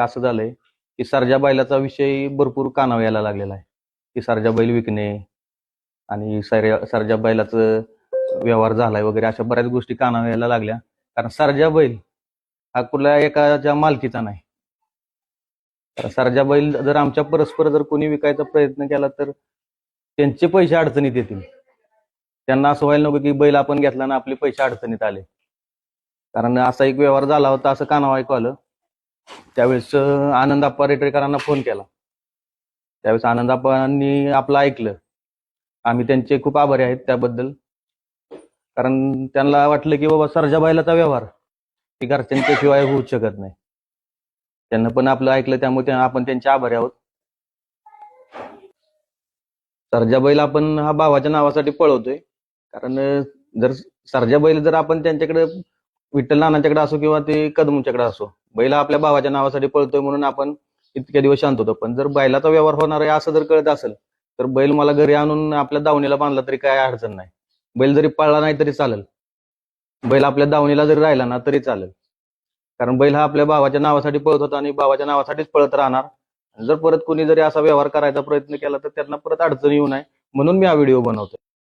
असं झालंय की सरजा बैलाचा विषय भरपूर कानावर यायला लागलेला आहे. की सरजा बैल विकणे आणि सर सरजा बैलाचं व्यवहार झालाय वगैरे अशा बऱ्याच गोष्टी कानावर यायला लागल्या. कारण सरजा बैल हा कुठल्या एकाच्या मालकीचा नाही. तर सरजा बैल जर आमच्या परस्पर जर कोणी विकायचा प्रयत्न केला तर त्यांचे पैसे अडचणीत येतील. त्यांना असं व्हायला नको की बैल आपण घेतला ना आपले पैसे अडचणीत आले. कारण असा एक व्यवहार झाला होता असं कानावर ऐकू आलं. त्यावेळेस अं, आनंद आप्पा रेटरेकरांना फोन केला. त्यावेळेस आनंद आप्पांनी आपलं ऐकलं. आम्ही त्यांचे खूप आभारी आहेत त्याबद्दल. कारण त्यांना वाटलं की बाबा सरजाबाईलाचा व्यवहार की घरच्यांच्या शिवाय होऊच शकत नाही. त्यांना पण आपलं ऐकलं त्यामुळे आपण त्यांचे आभारी आहोत. सरजा बैल आपण हा भावाच्या नावासाठी पळवतोय. कारण जर सरजा बैल जर आपण त्यांच्याकडे विठ्ठल नानांच्याकडे असो किंवा ते कदमच्याकडे असो बैल आपल्या भावाच्या नावासाठी पळतोय म्हणून आपण इतक्या दिवस शांत होतो. पण जर बैलाचा व्यवहार होणार आहे असं जर कळत असेल तर बैल मला घरी आणून आपल्या दावणीला बांधला तरी काय अडचण नाही. बैल जरी पळला नाही तरी चालेल. बैल आपल्या दावणीला जरी राहिला ना तरी चालेल. कारण बैल हा आपल्या भावाच्या नावासाठी पळत होता आणि भावाच्या नावासाठीच पळत राहणार. जर परत कोणी जरी असा व्यवहार करायचा प्रयत्न केला तर त्यांना परत अडचण येऊ नये. म्हणून मी हा व्हिडिओ बनवतोय.